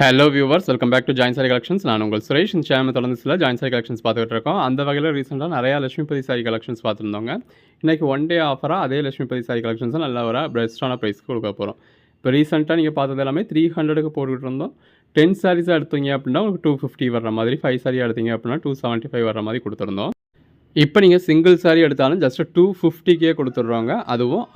Hello viewers welcome back to join sari collections நான் உங்கள் சுரேஷ். இந்த சேனல் தொடர்ந்து சில ஜாயின் சாரி கலெக்ஷன்ஸ் பார்த்துட்டு இருக்கோம். அந்த வகையில் ரீசெண்டாக நிறையா லட்சுமிபதி சாரி கலெக்ஷன்ஸ் பார்த்துருந்தோங்க. இன்றைக்கி ஒன் டே ஆஃபராக அதே லட்சுமிபதி சாரி கலெக்ஷன்ஸும் நல்ல ஒரு பெஸ்ட்டான ப்ரைஸ்க்கு கொடுக்க போகிறோம் இப்போ ரீசெண்டாக நீங்கள் பார்த்தது எல்லாமே த்ரீ ஹண்ட்ரடுக்கு போட்டுக்கிட்டு இருந்தோம். டென் சாரீஸாக எடுத்தீங்க அப்படின்னா உங்களுக்கு டூ ஃபிஃப்டி வர மாதிரி ஃபைவ் சாரி எடுத்தீங்க அப்படின்னா டூ செவன்ட்டி ஃபைவ் வர மாதிரி கொடுத்துருந்தோம். இப்போ நீங்கள் சிங்கிள் சாரி எடுத்தாலும் ஜஸ்ட் டூ ஃபிஃப்டிக்கே கொடுத்துட்றோங்க. அதுவும்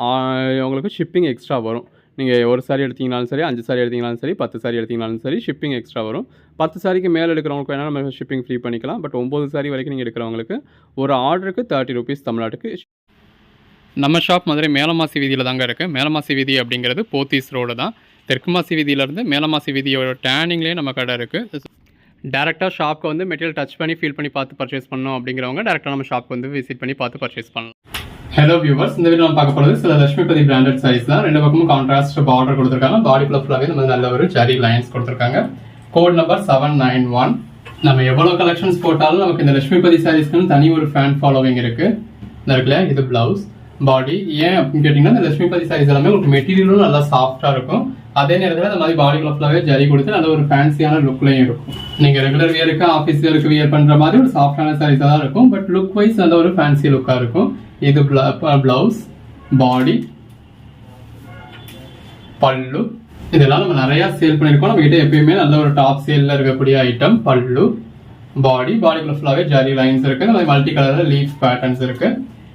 உங்களுக்கு ஷிப்பிங் எக்ஸ்ட்ரா வரும். நீங்கள் ஒரு சாரி எடுத்தீங்கனாலும் சரி அஞ்சு சாரி எடுத்தீங்கனாலும் சரி பத்து சாரி எடுத்தீங்கனாலும் சரி ஷிப்பிங் எக்ஸ்ட்ரா வரும். பத்து சாரிக்கு மேலே எடுக்கிறவங்களுக்கு வேணால் நம்ம ஷிப்பிங் ஃப்ரீ பண்ணிக்கலாம். பட் ஒம்பது சாரி வரைக்கும் நீங்கள் எடுக்கிறவங்களுக்கு ஒரு ஆர்டருக்கு தேர்ட்டி ருபீஸ் தமிழ்நாட்டுக்கு நம்ம ஷாப் மதுரை மேலமாசி வீதியில் தாங்க இருக்குது மேலமாசி வீதி அப்படிங்கிறது போத்தீஸ் ரோடு தான். தெற்கு மாசி வீதியிலேருந்து மேலமாசி வீதியோட டேனிங்லேயே நம்ம கடை இருக்குது டேரெக்டாக ஷாப்க்கு வந்து மெட்டீரியல் டச் பண்ணி ஃபீல் பண்ணி பார்த்து பர்ச்சேஸ் பண்ணணும் அப்படிங்கிறவங்க டேரெக்டாக நம்ம ஷாப்க்கு வந்து விசிட் பண்ணி பார்த்து பர்ச்சேஸ் பண்ணலாம். ஹலோ வியூவர்ஸ் இந்த வீடியோ நம்ம பார்க்க போகிறது சில லட்சுமிபதி பிராண்டட் சாரீஸ் தான். ரெண்டு பக்கமும் கான்ட்ராஸ்ட் பார்டர் கொடுத்துருக்காங்க. பாடி ஃபுல்லாகவே நம்ம நல்ல ஒரு ஜரி லைன்ஸ் கொடுத்துருக்காங்க. Code number seven nine one நம்ம எவ்வளோ கலெக்ஷன்ஸ் போட்டாலும் நமக்கு இந்த லட்சுமிபதி சாரீஸ்க்கு தனி ஒரு ஃபேன் ஃபாலோவிங் இருக்கு. இருக்குல்ல இது பிளவுஸ் பாடி ஏன் அப்படின்னு கேட்டிங்கன்னா இந்த லட்சுமிபதி சாரீஸ் எல்லாமே உங்களுக்கு மெட்டீரியலும் நல்லா சாஃப்டாக இருக்கும். அதே நேரத்தில் அந்த மாதிரி பாடி கிளப்லாவே ஜரி கொடுத்து நல்ல ஒரு ஃபேன்சியான லுக்லையும் இருக்கும். நீங்கள் ரெகுலர் வியருக்கு ஆஃபீஸ் வியருக்கு வியர் பண்ணுற மாதிரி ஒரு சாஃப்டான சாரீஸாக தான் இருக்கும். பட் லுக் வைஸ் நல்ல ஒரு ஃபேன்சி லுக்காக இருக்கும். இது பிளவுஸ் பாடி பல்லு இதெல்லாம் நம்ம நிறைய சேல் பண்ணிருக்கோம் நம்ம கிட்ட எப்பயுமே நல்ல ஒரு டாப் சேல்ல இருக்கக்கூடிய ஐட்டம் பல்லு பாடி பாடிக்குள்ள ஃபுல்லாவே ஜாரி லைன்ஸ் இருக்கு இந்த மாதிரி மல்டி கலர்ல லீஃப் பேட்டர்ன்ஸ் இருக்கு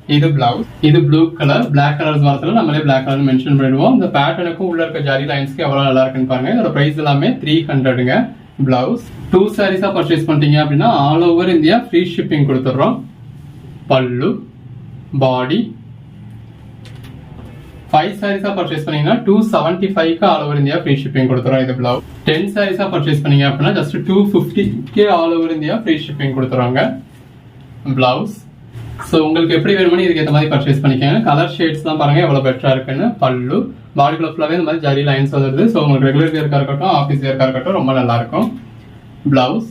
இது பிளவுஸ் இது ப்ளூ கலர் பிளாக் கலர்ஸ் வரத்துல நம்மளே பிளாக் கலர் மென்ஷன் பண்ணிடுவோம் இந்த பேட்டர்னுக்கும் உள்ள இருக்க ஜரி லைன்ஸ்க்கு எவ்வளவு நல்லா இருக்குன்னு பாருங்க இதோட பிரைஸ் எல்லாமே த்ரீ ஹண்ட்ரடுங்க பிளவுஸ் டூ சாரீஸா பர்ச்சேஸ் பண்ணிட்டீங்க அப்படின்னா all over India free shipping கொடுத்துட்றோம் பல்லு பாடி ஃபைவ் சாரீஸா பர்ச்சேஸ் பண்ணீங்கன்னா டூ செவன்ட்டி ஃபைவ்க்கு all over India free shipping கொடுத்துறோம் இது பிளவு டென் சாரீஸாக பர்ச்சேஸ் பண்ணீங்க அப்படின்னா ஜஸ்ட் டூ ஃபிஃப்டிக்கு all over India free shipping கொடுத்துருவாங்க பிளவுஸ் ஸோ உங்களுக்கு எப்படி வேணுமோ இதுக்கு ஏற்ற மாதிரி பர்ச்சேஸ் பண்ணிக்கோங்க. கலர் ஷேட்ஸ்லாம் பாருங்கள் எவ்வளோ எவ்வளவு பெட்டரா இருக்குன்னு. பல்லு பாடிக்குள்ள ஃபுல்லாகவே இந்த மாதிரி ஜரி லைன்ஸ் வருது. ஸோ உங்களுக்கு ரெகுலர் வியர்க்கா இருக்கட்டும் ஆஃபீஸ் வியர்க்கா இருக்கட்டும் ரொம்ப நல்லாயிருக்கும் பிளவுஸ்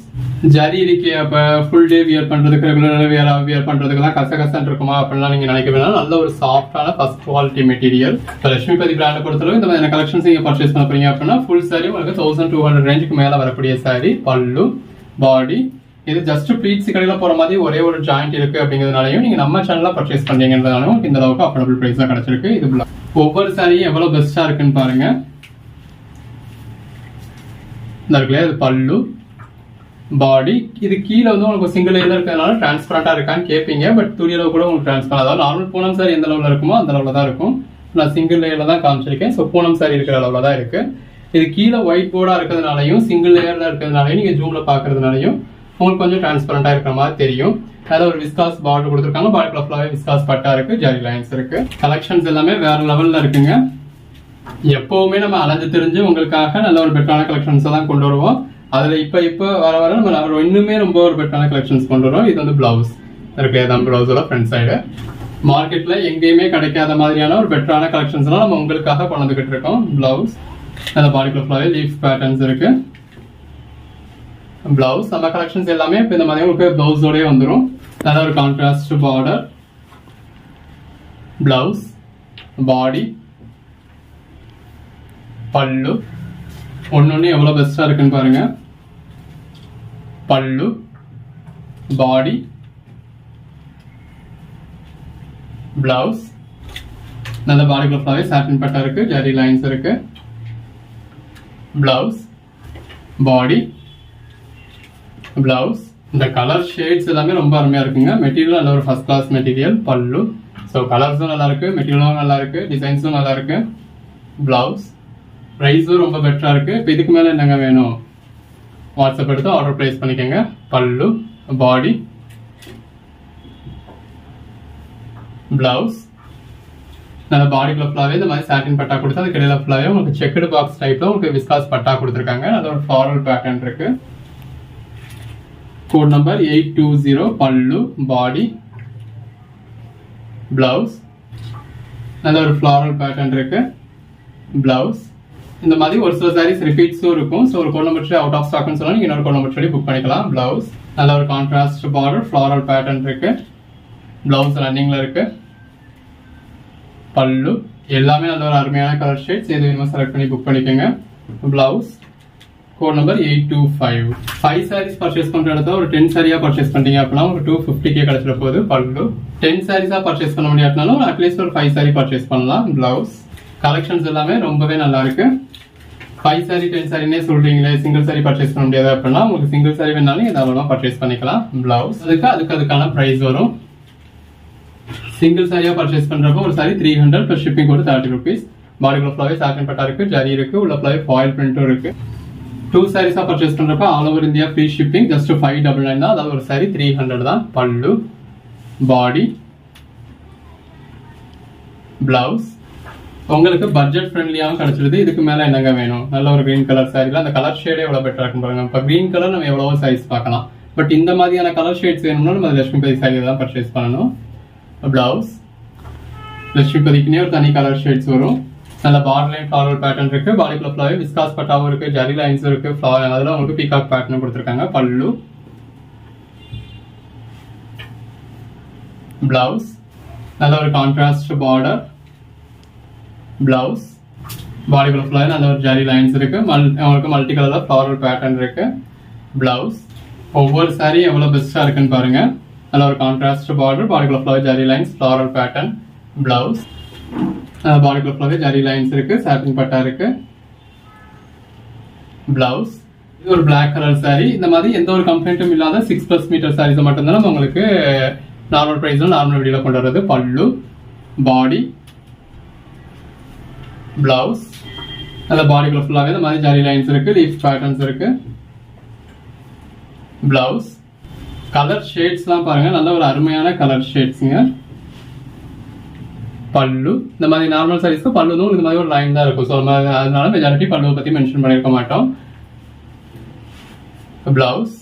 ஜரி இருக்கே அப்போ ஃபுல் டே வியர் பண்றதுக்கு ரெகுலர் வியர் வியர் பண்றதுக்கு கச கசன் இருக்குமா அப்படிலாம் நீங்க நினைக்க வேணாம். நல்ல ஒரு சாஃப்டான ஃபர்ஸ்ட் குவாலிட்டி மெட்டீரியல் இப்போ லட்சுமிபதி பிராண்டை பொறுத்தளவு இந்த மாதிரி கலெக்ஷன்ஸ் நீங்கள் பர்ச்சேஸ் பண்ண போறீங்க அப்படின்னா ஃபுல் சாரி உங்களுக்கு தௌசண்ட் டூ ஹண்ட்ரட் ரேஞ்சுக்கு மேலே வரக்கூடிய சாரி பல்லு பாடி இது ஜஸ்ட் ப்ளீட்ஸ் கடையில் போகிற மாதிரி ஒரே ஒரு ஜாயிண்ட் இருக்கு அப்படிங்கிறதுனாலையும் நீங்கள் நம்ம சேனலில் பர்ச்சேஸ் பண்றீங்கன்றதாலும் உங்களுக்கு இந்த அளவுக்கு அஃபோர்டபுள் ப்ரைஸ் தான் கிடச்சிருக்கு. இது ஒவ்வொரு சாரியும் எவ்வளோ பெஸ்ட்டாக இருக்குன்னு பாருங்க. இந்த இருக்குல்லையா? இது பல்லு. பாடி இது கீழே வந்து உங்களுக்கு சிங்கிள் லேயர் இருக்கிறதுனால டிரான்ஸ்பரண்டா இருக்கான்னு கேட்பீங்க பட் துணியில கூட உங்களுக்கு டிரான்ஸ்பரண்ட் அதாவது நார்மல் பூனம் சாரி எந்த அளவுல இருக்குமோ அந்த அளவுல தான் இருக்கும். நான் சிங்கிள் லேயர்ல தான் காமிச்சிருக்கேன். ஸோ பூனம் சாரி இருக்கிற அளவுல தான் இருக்கு. இது கீழே ஒயிட் போர்டா இருக்கிறதுனாலையும் சிங்கிள் லேயர்ல இருக்கிறதுனாலையும் நீங்க ஜூம்ல பாக்குறதுனாலையும் உங்களுக்கு கொஞ்சம் டிரான்ஸ்பரண்டா இருக்கிற மாதிரி தெரியும். அதாவது ஒரு விஸ்காஸ் பார்டர் கொடுத்துருக்காங்க. பார்டர் ஃபுல்லாகவே விஸ்காஸ் பட்டா இருக்கு. ஜாரி லைன்ஸ் இருக்கு. கலெக்ஷன்ஸ் எல்லாமே வேற லெவல்ல இருக்குங்க. எப்பவுமே நம்ம அலைஞ்சு தெரிஞ்சு உங்களுக்காக நல்ல ஒரு பெட்டரான கலெக்ஷன்ஸ் தான் கொண்டு வருவோம். அதில் இப்போ இப்போ வர வர நம்ம நம்ம இன்னுமே ரொம்ப ஒரு பெட்டரான கலெக்ஷன்ஸ் கொண்டு வரோம். இது வந்து பிளவுஸ் இருக்குது தான் பிளவுஸோட ஃப்ரண்ட் சைடு மார்க்கெட்டில் எங்கேயுமே கிடைக்காத மாதிரியான ஒரு பெட்டரான கலெக்ஷன்ஸ்லாம் நம்ம உங்களுக்காக கொண்டு இருக்கோம். பிளவுஸ் அந்த பாடி ஃபுல்லாகவே லீஃப் பேட்டர்ன்ஸ் இருக்குது பிளவுஸ் நம்ம கலெக்ஷன்ஸ் எல்லாமே இப்போ இந்த மாதிரி உங்களுக்கு ப்ளவுஸோடய வந்துடும் நல்ல ஒரு கான்ட்ராஸ்ட் பார்டர் பிளவுஸ் பாடி பல்லு. ஒன்று எவ்வளோ பெஸ்ட்டாக இருக்குன்னு பாருங்க. பல்லு பாடி பிளவுஸ் நல்ல பாடி ஃபுல்லாவே சாட்டின் பட்டா இருக்கு ஜரி லைன்ஸ் இருக்கு. பிளவுஸ் பாடி பிளவுஸ் இந்த கலர் ஷேட்ஸ் எல்லாமே ரொம்ப அருமையாக இருக்குங்க. மெட்டீரியல் நல்ல ஒரு first class material pallu. So கலர்ஸும் நல்லாயிருக்கு மெட்டீரியலும் நல்லாயிருக்கு டிசைன்ஸும் நல்லாயிருக்கு பிளவுஸ் ப்ரைஸும் ரொம்ப பெட்டராக இருக்குது இப்போ இதுக்கு மேலே என்னங்க வேணும்? வாட்ஸ்அப் எடுத்து ஆர்டர் ப்ளேஸ் பண்ணிக்கோங்க. பல்லு பாடி ப்ளவுஸ் நல்ல பாடிக்குள்ள ஃபுல்லாகவே இந்த மாதிரி சாட்டின் பட்டா கொடுத்து அதுக்கு இடையில ஃபுல்லாகவே உங்களுக்கு செக்குடு பாக்ஸ் டைப்பில் உங்களுக்கு விஸ்காஸ் பட்டா கொடுத்துருக்காங்க. அதோட ஒரு ஃபாரல் பேட்டர்ன் இருக்குது code number eight two zero pallu body blouse நல்ல ஒரு ஃப்ளாரல் பேட்டர்ன் இருக்குது ப்ளவுஸ் இந்த மாதிரி ஒரு சில சாரீஸ் ரிப்பீட்ஸும் இருக்கும். ஸோ ஒரு கோட் அவுட் ஆஃப் ஸ்டாக்னு சொன்னா இன்னொரு கோட் சொல்லி புக் பண்ணிக்கலாம். பிளவுஸ் நல்ல ஒரு கான்ட்ராஸ்ட் பார்டர் ஃப்ளாரல் பேட்டர்ன் இருக்கு. பிளவுஸ் ரன்னிங்ல இருக்கு. பல்லு. எல்லாமே நல்ல ஒரு அருமையான கலர் ஷேட்ஸ் எது வேணுமோ செலக்ட் பண்ணி புக் பண்ணிக்கோங்க. Blouse code number eight two five five saris purchase பண்ற இடத்துல ஒரு டென் சாரியா பர்ச்சேஸ் பண்ணிட்டீங்க அப்படின்னா ஒரு டூ ஃபிஃப்டிக்கே கிடைச்சிட போகுது பல்லு. டென் சாரீஸா பர்ச்சேஸ் பண்ண முடியாட்டினாலும் அட்லீஸ்ட் ஒரு ஃபைவ் சாரி பர்ச்சேஸ் பண்ணலாம். பிளவுஸ் கலெக்ஷன்ஸ் எல்லாமே ரொம்பவே நல்லா இருக்கு. ஃபைவ் சாரி டென் சாரினே சொல்றீங்களே சிங்கிள் சாரி பர்ச்சேஸ் பண்ண முடியாது அப்படின்னா உங்களுக்கு சிங்கிள் சாரி வேணாலும் தாராளமாக பர்ச்சேஸ் பண்ணிக்கலாம் பிளவுஸ் அதுக்கு அதுக்கு அதுக்கான ப்ரைஸ் வரும் சிங்கிள் சாரியா பர்ச்சேஸ் பண்றப்போ ஒரு sari three hundred plus shipping கூட தேர்ட்டி ருபீஸ் பாடிக்குள்ள ஃபுல்லாவே சாக்கன் பட்டா இருக்கு ஜரி இருக்கு உள்ள ஃபுல்லாவே ஃபாயில் பிரிண்ட்டும் இருக்கு டூ சாரீஸா பர்ச்சேஸ் பண்றப்ப all over India free shipping just five double nine தான் அதாவது ஒரு சாரி த்ரீ ஹண்ட்ரட் தான் பல்லு பாடி பிளவுஸ் உங்களுக்கு பட்ஜெட் ஃப்ரெண்ட்லியாகவும் கிடைச்சிருது. இதுக்கு மேலே என்னங்க வேணும்? நல்ல ஒரு கிரீன் கலர் சாரில அந்த கலர் ஷேடே எவ்வளோ பெட்டராக இருக்கும் பாருங்க. இப்போ க்ரீன் கலர் நம்ம எவ்வளோ சைஸ் பார்க்கலாம். பட் இந்த மாதிரியான கலர் ஷேட்ஸ் வேணும்னா நம்ம லட்சுமிபதி சாரி தான் பர்ச்சேஸ் பண்ணணும். ப்ளவுஸ் லட்சுமிபதிக்குனே ஒரு தனி கலர் ஷேட்ஸ் வரும். நல்ல பார்டர் லைன் ஃப்ளாரல் பேட்டர்ன் இருக்கு. பாடிக்குள்ள ஃபுல்லாவே விஸ்காஸ் பட்டாவும் இருக்கு. ஜரி லைன்ஸ் இருக்கு. ஃப்ளார் அதில் உங்களுக்கு பீகாக் பேட்டர்ன் கொடுத்துருக்காங்க. பல்லு. பிளவுஸ் நல்ல ஒரு கான்ட்ராஸ்ட் பார்டர் பிளவுஸ் பாடிக்குள்ள ஃபுல்லாக நல்ல ஒரு ஜரி லைன்ஸ் இருக்குது மல் அவங்களுக்கு மல்டி கலரில் ஃப்ளாரல் பேட்டர்ன் இருக்குது பிளவுஸ் ஒவ்வொரு சாரி எவ்வளோ பெஸ்ட்டாக இருக்குன்னு பாருங்கள் நல்ல ஒரு கான்ட்ராஸ்ட் பார்டர் பாடிக்குள்ள ஃபுல்லாக zari lines floral pattern blouse பாடிக்குள்ள ஃபுல்லாகவே ஜரி லைன்ஸ் இருக்குது சாட்டின் பட்டா இருக்குது பிளவுஸ் இது ஒரு பிளாக் கலர் saree. இந்த மாதிரி எந்த ஒரு கம்ப்ளைண்ட்டும் இல்லாத சிக்ஸ் ப்ளஸ் மீட்டர் சாரீஸை மட்டும்தான் நம்ம உங்களுக்கு நார்மல் ப்ரைஸில் நார்மல் வீடியோவில் கொண்டு வர்றது. பல்லு பாடி பிளவுஸ் நல்ல பாடிக்குள்ள ஃபுல்லாகவே இந்த மாதிரி ஜாலி லைன்ஸ் இருக்கு லீஃப் பேட்டர்ன்ஸ் இருக்கு. பிளவுஸ் கலர் ஷேட்ஸ்லாம் பாருங்க நல்ல ஒரு அருமையான கலர் ஷேட்ஸுங்க பல்லு. இந்த மாதிரி நார்மல் சாரீஸ்க்கு பல்லு இந்த மாதிரி ஒரு லைன் தான் இருக்கும். ஸோ அதனால மெஜாரிட்டி பல்லுவை பற்றி மென்ஷன் பண்ணியிருக்க மாட்டோம். பிளவுஸ்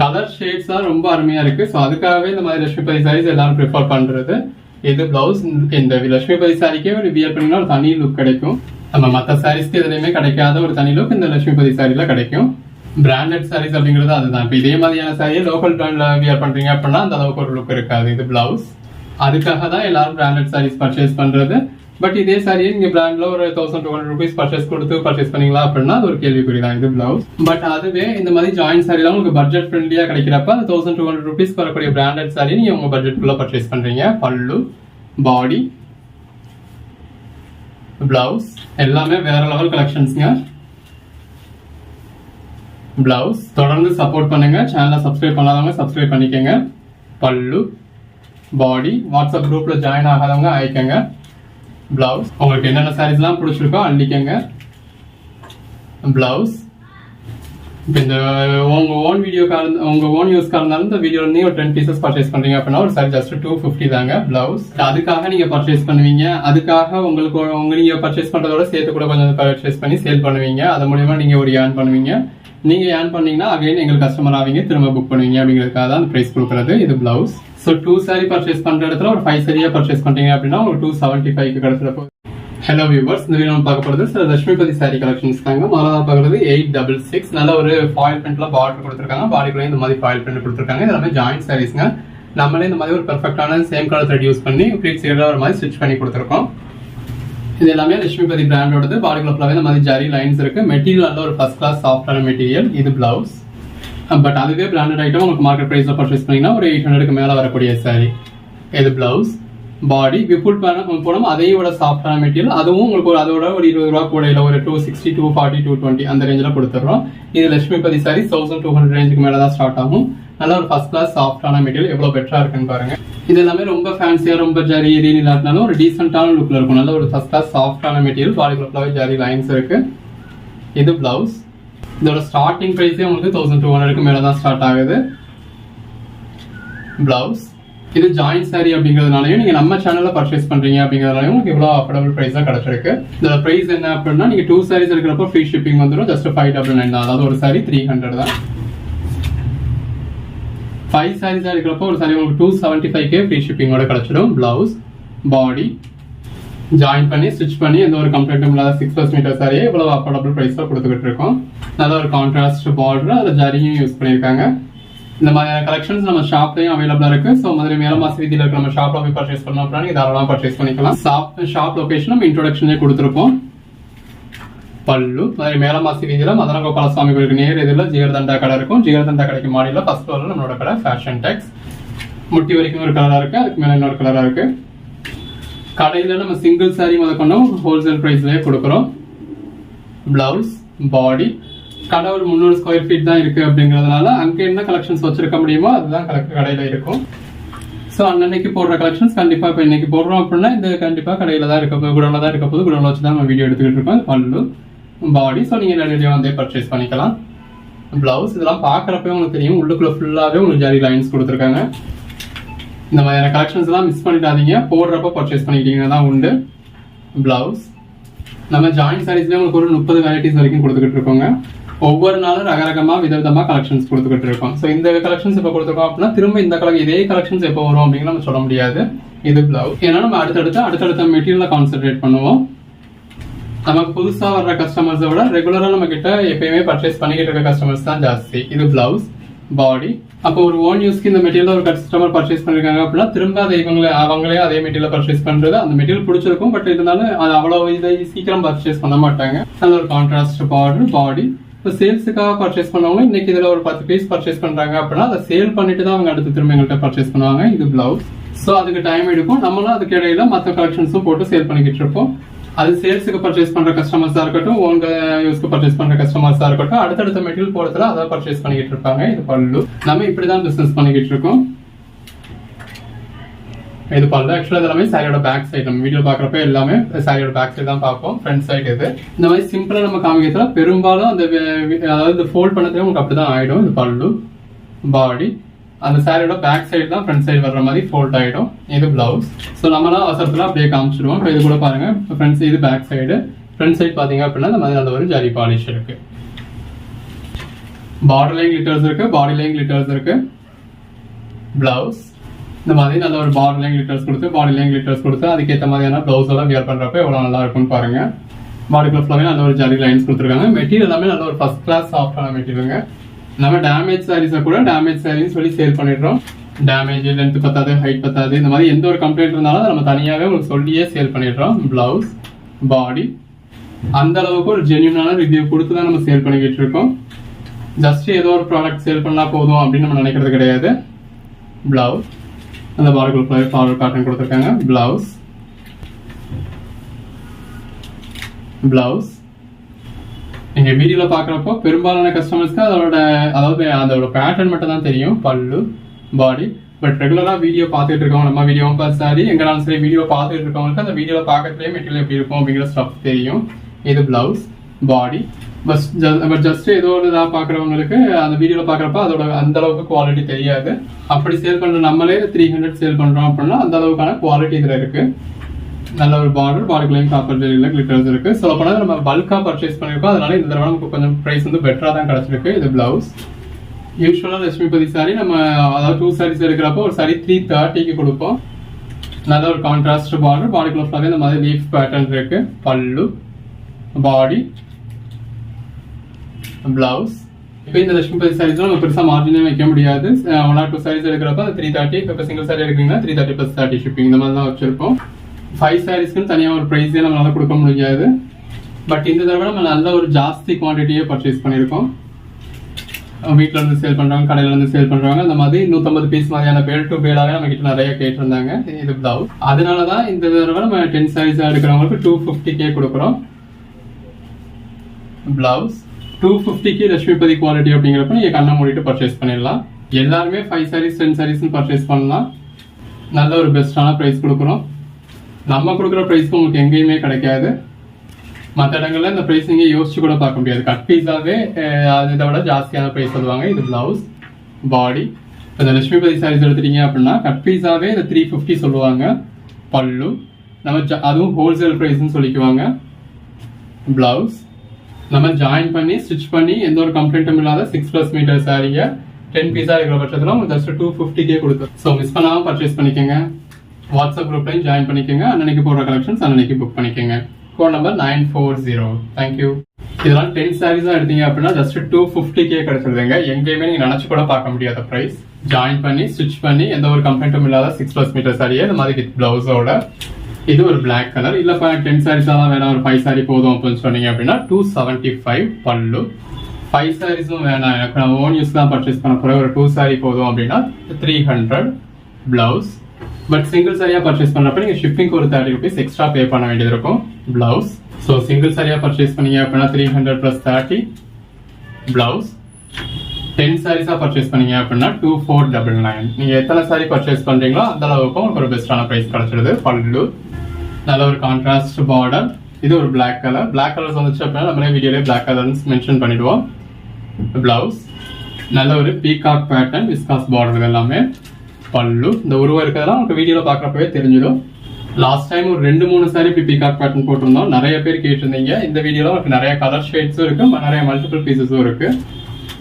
கலர் ஷேட்ஸ் தான் ரொம்ப அருமையாக இருக்கு. ஸோ அதுக்காகவே இந்த மாதிரி லட்சுமிபதி சாரீஸ் எல்லாரும் ப்ரிஃபர் பண்ணுறது இது பிளவுஸ் இந்த லட்சுமிபதி சாரிக்கே ஒரு வியர் பண்ணினா ஒரு தனி லுக் கிடைக்கும். நம்ம மற்ற சாரீஸ்க்கு எதுலையுமே கிடைக்காத ஒரு தனி லுக் இந்த லட்சுமிபதி சாரியில கிடைக்கும். பிராண்டட் சாரீஸ் அப்படிங்கிறது அதுதான். இப்போ இதே மாதிரியான சாரியை லோக்கல் பிராண்ட்ல வியர் பண்றீங்க அப்படின்னா அந்த அளவுக்கு ஒரு லுக் இருக்காது. இது பிளவுஸ் அதுக்காக தான் எல்லாரும் பிராண்டட் சாரீஸ் பர்ச்சேஸ் பண்றது. பட் இதே சாரியை நீங்க பிராண்ட்ல ஒரு thousand two hundred rupees purchase கொடுத்து பர்ச்சேஸ் பண்ணீங்களா அப்படின்னா அது ஒரு கேள்விக்குறி தான். இது பிளவுஸ் பட் அதுவே இந்த மாதிரி ஜாயின் சாரிலாம் உங்களுக்கு பட்ஜெட் ஃப்ரெண்ட்லியா கிடைக்கிறப்ப அந்த தௌசண்ட் டூ ஹண்ட்ரட் ருபீஸ் வரக்கூடிய பிராண்டட் சாரி நீங்க உங்க பட்ஜெட்குள்ள பர்ச்சேஸ் பண்றீங்க. பல்லு பாடி பிளவுஸ் எல்லாமே வேற லெவல் கலெக்ஷன்ஸ்ங்க பிளவுஸ் தொடர்ந்து சப்போர்ட் பண்ணுங்க. சேனலை சப்ஸ்கிரைப் பண்ணாதவங்க சப்ஸ்கிரைப் பண்ணிக்கங்க. பல்லு பாடி வாட்ஸ்அப் குரூப்ல ஜாயின் ஆகாதவங்க ஆயிக்கங்க பிளவுஸ் உங்களுக்கு என்னென்ன சாரீஸ்லாம் பிடிச்சிருக்கோ அள்ளிக்கங்க பிளவுஸ் இப்போ இந்த உங்க ஓன் வீடியோக்காக இருந்த உங்க ஓன் யூஸ்க்காக இருந்தாலும் இந்த வீடியோல ஒரு டென் பீசஸ் பர்ச்சேஸ் பண்றீங்க அப்படின்னா ஒரு சாரி ஜஸ்ட் டூ ஃபிஃப்டி தாங்க பிளவுஸ் அதுக்காக நீங்க பர்ச்சேஸ் பண்ணுவீங்க. அதுக்காக உங்களுக்கு உங்க நீங்க பர்ச்சேஸ் பண்றதோட சேர்த்து கூட கொஞ்சம் பர்ச்சேஸ் பண்ணி சேல் பண்ணுவீங்க. அது மூலியமா நீங்க ஒரு ஏர்ன் பண்ணுவீங்க. நீங்கள் ஏன் பண்ணீங்கன்னா அகைன் எங்கள் கஸ்டமர் ஆவீங்க திரும்ப புக் பண்ணுவீங்க அப்படிங்கிறதுக்காக தான் அந்த பிரைஸ் கொடுக்குறது. இது blouse so two sari purchase பண்ணுற இடத்துல ஒரு ஃபைவ் சாரியாக பர்ச்சேஸ் பண்ணுறீங்க அப்படின்னா ஒரு டூ செவன்ட்டி ஃபைவ்க்கு கிடச்சிருப்போம் ஹலோ வியூவர்ஸ் இந்த வீடியோ நம்ம பார்க்க போகிறது சில லட்சுமிபதி சாரி கலெக்ஷன்ஸ் தாங்க முதல்ல பார்க்குறது எயிட் டபுள் சிக்ஸ் நல்ல ஒரு ஃபாயில் பிரிண்ட்ல பார்டர் கொடுத்துருக்காங்க. பாடிக்குள்ளே இந்த மாதிரி ஃபாயில் பிரிண்ட் கொடுத்துருக்காங்க. இது எல்லாமே ஜாயிண்ட் சாரீஸ்ங்க நம்மளே இந்த மாதிரி ஒரு பெர்ஃபெக்டான சேம் கலர் த்ரெட் யூஸ் பண்ணி ப்ளீட்ஸ் ஒரு மாதிரி ஸ்டிச் பண்ணி கொடுத்துருக்கோம். இது எல்லாமே லட்சுமிபதி பிராண்டோடது பாடிக்குள்ள ஃபுல்லாவே இந்த மாதிரி ஜரி லைன்ஸ் இருக்கு. மெட்டீரியல் நல்ல ஒரு ஃபர்ஸ்ட் கிளாஸ் சாஃப்டான மெட்டீரியல் இது பிளவுஸ் பட் அதுவே பிராண்டட் ஐட்டம் உங்களுக்கு மார்க்கெட் ப்ரைஸில் பர்ச்சேஸ் பண்ணீங்கன்னா ஒரு எயிட் ஹண்ட்ரடுக்கு மேல வரக்கூடிய சாரி இது பிளவுஸ் பாடி விப்புல் போனோம். அதையும் விட சாஃப்டான மெட்டீரியல் அதுவும் உங்களுக்கு ஒரு அதோட ஒரு இருபது ரூபா கூட இல்லை ஒரு two sixty two forty two twenty அந்த ரேஞ்சில் கொடுத்துட்றோம். இது Lakshmipathi sari thousand two hundred ரேஞ்சுக்கு மேலே தான் ஸ்டார்ட் ஆகும். நல்ல ஒரு ஃபர்ஸ்ட் கிளாஸ் சாஃப்டான மெட்டீரியல் எவ்வளோ பெட்டராக இருக்குன்னு பாருங்க. இது எல்லாமே ரொம்ப ஃபேன்சியாக ரொம்ப ஜரி ஏரியன் இல்லாட்டினாலும் ஒரு டீசென்ட்டான லுக்கில் இருக்கும். நல்ல ஒரு ஃபர்ஸ்ட் கிளாஸ் சாஃப்டான மெட்டீரியல் பாடி ஃபுல்லாவே ஜரி லைன்ஸ் இருக்கு. இது பிளவுஸ் இதோட ஸ்டார்டிங் ப்ரைஸே உங்களுக்கு தௌசண்ட் டூ ஹண்ட்ரடுக்கு மேலே தான் ஸ்டார்ட் ஆகுது. பிளவுஸ் இது ஜாயின் சாரி அப்படிங்கிறதுனாலயும் நீங்க நம்ம சேனல்ல பர்ச்சேஸ் பண்றீங்க அப்படிங்கிறதுனாலயும் உங்களுக்கு இவ்வளவு அஃபோர்டபுள் பிரைஸ் தான் கிடைச்சிருக்கு. இந்த பிரைஸ் என்ன அப்படின்னா நீங்க டூ சாரீஸ் இருக்கிறப்போ ஃப்ரீ ஷிப்பிங் வந்துடும் ஜஸ்ட் ஃபைவ் டபுள் நைன் தான். அதாவது ஒரு சாரி த்ரீ ஹண்ட்ரட் தான். ஃபைவ் சாரீஸா இருக்கிறப்போ ஒரு சாரி உங்களுக்கு two seventy five K free ஷிப்பிங்கோட கிடைச்சிடும். பிளவுஸ் பாடி ஜாயின் பண்ணி ஸ்டிச் பண்ணி எந்த ஒரு கம்ப்ளைண்ட்டும் இல்லாத சிக்ஸ் ப்ளஸ் மீட்டர் சாரியே இவ்வளவு அஃபோர்டபுள் தான் கொடுத்துக்கிட்டு இருக்கோம். நல்ல ஒரு கான்ட்ராஸ்ட் பார்டர் அதில் ஜரியும் யூஸ் பண்ணியிருக்காங்க. இந்த மாதிரியான கலெக்ஷன்ஸ் நம்ம ஷாப்லயும் அவைலபிளா இருக்கு. ஸோ மதுரை மேலமாசி வீதியில் இருக்க நம்ம ஷாப்ல போய் பர்ச்சேஸ் பண்ணோம் அப்படின்னா நீங்க தாராளமாக பர்ச்சேஸ் பண்ணிக்கலாம். ஷாப் ஷாப் லொகேஷன் நம்ம இன்ட்ரோடக்ஷனே கொடுத்துருப்போம். பல்லு மாதிரி மேலமாசி வீதியில் மதன கோபால கோயிலுக்கு நேர் எதிரில் ஜிகர்தண்டா கடை இருக்கும். ஜிகர்தண்டா கடைக்கு மாடியில் ஃபர்ஸ்ட் ஃப்ளோரில் நம்மளோட கடை ஃபேஷன் டெக்ஸ் முட்டி வரைக்கும் ஒரு கலராக இருக்கு. அதுக்கு மேலே இன்னொரு கலராக இருக்கு. கடையில் நம்ம சிங்கிள் saree முத ஹோல்சேல் ப்ரைஸ்லேயே கொடுக்குறோம். பிளவுஸ் பாடி கடை ஒரு முந்நூறு ஸ்கொயர் ஃபீட் தான் இருக்கு அப்படிங்கிறதுனால அங்கே என்ன கலெக்ஷன்ஸ் வச்சிருக்க முடியுமோ அதுதான் கலெக்ட் கடையில் இருக்கும். ஸோ அன்னன்னைக்கு போடுற கலெக்ஷன்ஸ் கண்டிப்பாக இப்போ இன்னைக்கு போடுறோம் அப்படின்னா இது கண்டிப்பாக கடையில் தான் இருக்க போது குடோனில் தான் இருக்க போது குடோனில் வச்சு தான் நம்ம வீடியோ எடுத்துக்கிட்டு இருக்கோம். பல்லு பாடி ஸோ நீங்கள் நேரடியாக வந்தே பர்ச்சேஸ் பண்ணிக்கலாம். பிளவுஸ் இதெல்லாம் பார்க்குறப்பே உங்களுக்கு தெரியும். உள்ளுக்குள்ள ஃபுல்லாகவே உங்களுக்கு ஜாரி லைன்ஸ் கொடுத்துருக்காங்க. இந்த மாதிரியான கலெக்ஷன்ஸ் எல்லாம் மிஸ் பண்ணிடாதீங்க. போடுறப்ப பர்ச்சேஸ் பண்ணிக்கிட்டீங்கன்னா தான் உண்டு. பிளவுஸ் நம்ம ஜாயின் சாரீஸ்லேயே உங்களுக்கு ஒரு முப்பது வெரைட்டிஸ் வரைக்கும் கொடுத்துக்கிட்டு இருக்கோங்க. ஒவ்வொரு நாளும் ரகரகமாக விதவிதமாக கலெக்ஷன்ஸ் கொடுத்துக்கிட்டு இருக்கோம் ஸோ இந்த கலெக்ஷன்ஸ் இப்போ கொடுத்துருக்கோம் அப்படின்னா திரும்ப இந்த கலர் இதே கலெக்ஷன்ஸ் எப்போ வரும் அப்படின்னு நம்ம சொல்ல முடியாது. இது பிளவுஸ் ஏன்னா நம்ம அடுத்தடுத்து அடுத்தடுத்த மெட்டீரியலை கான்சென்ட்ரேட் பண்ணுவோம். நமக்கு புதுசா வர்ற கஸ்டமர்ஸை விட ரெகுலரா நம்ம கிட்ட எப்பயுமே பர்ச்சேஸ் பண்ணிக்கிட்டு இருக்க கஸ்டமர்ஸ் தான் ஜாஸ்தி. இது பிளவுஸ் பாடி அப்போ ஒரு ஓன் யூஸ்க்கு இந்த மெட்டீரியல் ஒரு கஸ்டமர் பர்ச்சேஸ் பண்ணிருக்காங்க அப்படின்னா திரும்ப அதை இவங்களே அவங்களே அதே மெட்டீரியல் பர்ச்சேஸ் பண்றது அந்த மெட்டீரியல் பிடிச்சிருக்கும். பட் இருந்தாலும் அது அவ்வளவு இதை சீக்கிரம் பர்ச்சேஸ் பண்ண மாட்டாங்க. நல்ல ஒரு கான்ட்ராஸ்ட் பார்டர் பாடி இப்போ சேல்ஸுக்காக பர்ச்சேஸ் பண்ணவங்க இன்னைக்கு இதில் ஒரு பத்து பீஸ் பர்ச்சேஸ் பண்றாங்க அப்படின்னா அதை சேல் பண்ணிட்டு தான் அவங்க அடுத்து திரும்ப எங்கள்கிட்ட பர்ச்சேஸ் பண்ணுவாங்க. இது பிளவுஸ் ஸோ அதுக்கு டைம் எடுக்கும். நம்மளும் அதுக்கு இடையில மற்ற கலெக்ஷன்ஸும் போட்டு சேல் பண்ணிக்கிட்டு இருப்போம். அது சேல்ஸுக்கு பர்ச்சேஸ் பண்ற கஸ்டமர்ஸா இருக்கட்டும் உங்க யூஸ்க்கு பர்ச்சேஸ் பண்ற கஸ்டமர்ஸா இருக்கட்டும் அடுத்தடுத்த மெட்டீரியல் போறதுல அதை பர்ச்சேஸ் பண்ணிக்கிட்டு இருப்பாங்க. இது பல்லு. நம்ம இப்படி தான் பிஸ்னஸ் பண்ணிக்கிட்டு இருக்கோம். இது பல்லு ஆக்சுவலா எல்லாமே சாரியோட பேக் சைடு நம்ம வீடியோ பாக்குறப்ப எல்லாமே சாரியோட பேக் சைடு தான் பார்ப்போம். ஃப்ரண்ட் சைடு இது. இந்த மாதிரி சிம்பிளா நம்ம காமிக்கிறதுல பெரும்பாலும் அந்த அதாவது இந்த அதாவது ஃபோல்ட் பண்ணதுல உங்களுக்கு அப்படிதான் ஆயிடும். இது பல்லு பாடி அந்த சாரியோட பேக் சைடு தான் ஃப்ரண்ட் சைடு வர்ற மாதிரி ஃபோல்ட் ஆகிடும் இது பிளவுஸ் ஸோ நம்மளாம் அவசரத்தில் அப்படியே காமிச்சிடுவோம் இப்போ இது கூட பாருங்க. ஃப்ரெண்ட்ஸ் இது பேக் சைடு ஃப்ரண்ட் சைடு பார்த்தீங்க அப்படின்னா இந்த மாதிரி நல்ல ஒரு ஜரி பாலிஷ் இருக்கு. பார்டர் லைன் கிளிட்டர்ஸ் இருக்கு. பாடி லைன் கிளிட்டர்ஸ் இருக்கு. பிளவுஸ் இந்த மாதிரி நல்ல ஒரு பார்டர் கிளிட்டர்ஸ் கொடுத்து பாடி கிளிட்டர்ஸ் கொடுத்து அதுக்கேற்ற மாதிரியான ப்ளவுஸ் எல்லாம் வியர் பண்ணுறப்ப எவ்வளோ நல்லா இருக்கும்னு பாருங்க. பாடிக்குள்ள ஃபுல்லாவே நல்ல ஒரு ஜரி லைன்ஸ் கொடுத்துருக்காங்க. மெட்டீரியல் எல்லாமே நல்ல ஒரு ஃபர்ஸ்ட் கிளாஸ் சாஃப்டான மெட்டீரியலுங்க நம்ம டேமேஜ் சாரீஸை கூட டேமேஜ் சாரீஸ் சொல்லி சேல் பண்ணிடுறோம். டேமேஜ் லென்த் பத்தாது ஹைட் பத்தாது இந்த மாதிரி எந்த ஒரு கம்ப்ளைண்ட் இருந்தாலும் நம்ம தனியாகவே உங்களுக்கு சொல்லியே சேல் பண்ணிடுறோம். ப்ளவுஸ் பாடி அந்த அளவுக்கு ஒரு ஜென்யூனான ரிவ்யூ கொடுத்து தான் நம்ம சேல் பண்ணிக்கிட்டு இருக்கோம். ஜஸ்ட் ஏதோ ஒரு ப்ராடக்ட் சேல் பண்ணால் போதும் அப்படின்னு நம்ம நினைக்கிறது கிடையாது. ப்ளவுஸ் அந்த பார்டர் ஃபார்வர்ட் பேட்டர்ன் கொடுத்துருக்காங்க. பிளவுஸ் பிளவுஸ் எங்கள் வீடியோவில் பாக்குறப்போ பெரும்பாலான கஸ்டமர்ஸ்க்கு அதோட அதாவது அதோட பேட்டர்ன் மட்டும் தான் தெரியும். பல்லு பாடி பட் ரெகுலராக வீடியோ பார்த்துட்டு இருக்கவங்க நம்ம வீடியோ பார்த்து சாரி எங்கனாலும் சரி வீடியோ பார்த்துட்டு இருக்கவங்களுக்கு அந்த வீடியோவில் பார்க்கறதுலேயே மெட்டீரியல் எப்படி இருக்கும் அப்படிங்கிற ஸ்டஃப் தெரியும். இது பிளவுஸ் பாடி பஸ் பட் ஜஸ்ட் ஏதோ ஒரு இதாக பார்க்குறவங்களுக்கு அந்த வீடியோவில் பார்க்குறப்ப அதோட அந்த அளவுக்கு குவாலிட்டி தெரியாது. அப்படி சேல் பண்ணுற நம்மளே த்ரீ ஹண்ட்ரட் சேல் பண்ணுறோம் அப்படின்னா அந்த அளவுக்கான குவாலிட்டி இதில் இருக்குது நல்ல ஒரு பார்டர் பார்டர்லையும் காப்பர் ஜெல்லில் கிளிட்டர்ஸ் இருக்குது சொல்ல போனால் நம்ம பல்காக பர்ச்சேஸ் பண்ணியிருக்கோம் அதனால இந்த தடவை நமக்கு கொஞ்சம் ப்ரைஸ் வந்து பெட்டராக தான் கிடச்சிருக்கு. இது பிளவுஸ் யூஸ்வலாக லட்சுமிபதி சாரி நம்ம அதாவது டூ சாரீஸ் எடுக்கிறப்போ ஒரு சாரி த்ரீ தேர்ட்டிக்கு கொடுப்போம். நல்ல ஒரு கான்ட்ராஸ்ட் பார்டர் பாடிக்குள்ள ஃபுல்லாகவே இந்த மாதிரி லீஃப் பேட்டர்ன் இருக்குது பல்லு பாடி பிளவுஸ் இப்போ இந்த லட்சுமிபதி சாரீஸ்லாம் நம்ம பெருசாக மார்ஜினே வைக்க முடியாது. ஒன் ஆர் டூ சாரீஸ் எடுக்கிறப்ப த்ரீ தேர்ட்டி இப்போ சிங்கிள் சாரி எடுக்கிறீங்கன்னா three thirty plus thirty shipping இந்த மாதிரி தான் வச்சிருப்போம் ஃபைவ் சாரீஸ்க்குன்னு தனியாக ஒரு ப்ரைஸே நம்மளால கொடுக்க முடியாது. பட் இந்த தடவை நம்ம நல்ல ஒரு ஜாஸ்தி குவான்டிட்டியே பர்ச்சேஸ் பண்ணியிருக்கோம். வீட்டில் இருந்து சேல் பண்ணுறாங்க கடையில இருந்து சேல் பண்ணுறாங்க அந்த மாதிரி நூற்றம்பது பீஸ் மாதிரியான பேல் டு பேலாகவே நம்ம கிட்ட நிறைய கேட்டிருந்தாங்க இது பிளவுஸ் அதனால தான் இந்த தடவை நம்ம டென் சாரீஸ் எடுக்கிறவங்களுக்கு டூ ஃபிஃப்டி கே கொடுக்குறோம். பிளவுஸ் டூ ஃபிஃப்டிக்கு லட்சுமிபதி குவாலிட்டி அப்படிங்கிறப்ப நீங்க கண்ணை மூடிட்டு பர்ச்சேஸ் பண்ணிடலாம். எல்லாருமே five saris ten saris purchase பண்ணலாம். நல்ல ஒரு பெஸ்டான ப்ரைஸ் கொடுக்குறோம். நம்ம கொடுக்குற ப்ரைஸ்க்கு உங்களுக்கு எங்கேயுமே கிடைக்காது. மற்ற இடங்கள்ல இந்த ப்ரைஸிங்க யோசிச்சு கூட பார்க்க முடியாது. கட் பீஸாவே அதை விட ஜாஸ்தியான ப்ரைஸ் சொல்லுவாங்க. இது பிளவுஸ் பாடி இந்த லட்சுமிபதி சாரீஸ் எடுத்துட்டீங்க அப்படின்னா கட் பீஸாவே இந்த த்ரீ ஃபிஃப்டி சொல்லுவாங்க. பல்லு. நம்ம அதுவும் ஹோல்சேல் ப்ரைஸ்ன்னு சொல்லிக்குவாங்க. பிளவுஸ் நம்ம ஜாயின் பண்ணி ஸ்டிச் பண்ணி எந்த ஒரு கம்ப்ளைண்ட்டும் இல்லாத சிக்ஸ் ப்ளஸ் மீட்டர் சாரியை டென் பீஸா இருக்கிற பட்சத்தில் உங்களுக்கு ஜஸ்ட் டூ ஃபிஃப்டிக்கே கொடுக்கும். ஸோ மிஸ் பண்ணாமல் பர்ச்சேஸ் பண்ணிக்கோங்க. வாட்ஸ்அப் குரூப்லையும் ஜாயின் பண்ணிக்கோங்க. அன்னன்னைக்கு போடுற கலெக்ஷன்ஸ் அன்னைக்கு புக் பண்ணிக்கோங்க. Phone number nine four zero thank you இதெல்லாம் டென் சாரீஸாக எடுத்தீங்க அப்படின்னா ஜஸ்ட் டூ ஃபிஃப்டிக்கே கிடைச்சிருதுங்க. எங்கேயுமே நீங்கள் நினச்சி கூட பார்க்க முடியாத ப்ரைஸ் ஜாயின் பண்ணி ஸ்டிச் பண்ணி எந்த ஒரு கம்ப்ளைண்ட்டும் இல்லாத சிக்ஸ் ப்ளஸ் மீட்டர் சாரியே இந்த மாதிரி வித் பிளவுஸோட இது ஒரு பிளாக் கலர் இல்லப்பா டென் சாரீஸ் தான் வேணாம் ஒரு ஃபைவ் சாரி போதும் அப்படின்னு சொன்னீங்க அப்படின்னா two seventy five pallu five சாரீஸும் வேணாம். எனக்கு நான் ஓன் யூஸ் தான் பர்ச்சேஸ் பண்ண போறேன். ஒரு டூ சாரி போதும் அப்படின்னா three hundred blouse but single சாரியாக purchase பண்றப்ப நீங்கள் ஷிப்பிங்க்கு ஒரு தேர்ட்டி ருபீஸ் எக்ஸ்ட்ரா பே பண்ண வேண்டியது இருக்கும் பிளவுஸ் ஸோ சிங்கிள் சாரியாக பர்ச்சேஸ் பண்ணீங்க அப்படின்னா three hundred plus thirty blouse ten சாரீஸாக purchase பண்ணீங்க அப்படின்னா டூ ஃபோர் டபுள் நைன் நீங்கள் எத்தனை சாரி பர்ச்சேஸ் பண்ணுறீங்களோ அந்த அளவுக்கு உங்களுக்கு ஒரு பெஸ்ட்டான ப்ரைஸ் கிடைச்சிடுது பல்லு நல்ல ஒரு கான்ட்ராஸ்ட் பார்டர் இது ஒரு பிளாக் கலர் பிளாக் கலர்ஸ் வந்துச்சு அப்படின்னா நம்மளே வீடியோலே பிளாக் கலர்ஸ் மென்ஷன் பண்ணிடுவோம். பிளவுஸ் நல்ல ஒரு பீகாக் பேட்டர்ன் விஸ்காஸ் பார்டர் எல்லாமே. பல்லு. இந்த உருவம் இருக்கிறதெல்லாம் உங்களுக்கு வீடியோவில் பார்க்குறப்பவே தெரிஞ்சிடும். லாஸ்ட் டைம் ஒரு ரெண்டு மூணு சாரி இப்படி பீகாக் பேட்டர்ன் போட்டிருந்தோம். நிறைய பேர் கேட்டிருந்தீங்க. இந்த வீடியோவில் உங்களுக்கு நிறைய கலர் ஷேட்ஸும் இருக்கு. நிறைய மல்டிபிள் பீசஸும் இருக்கு.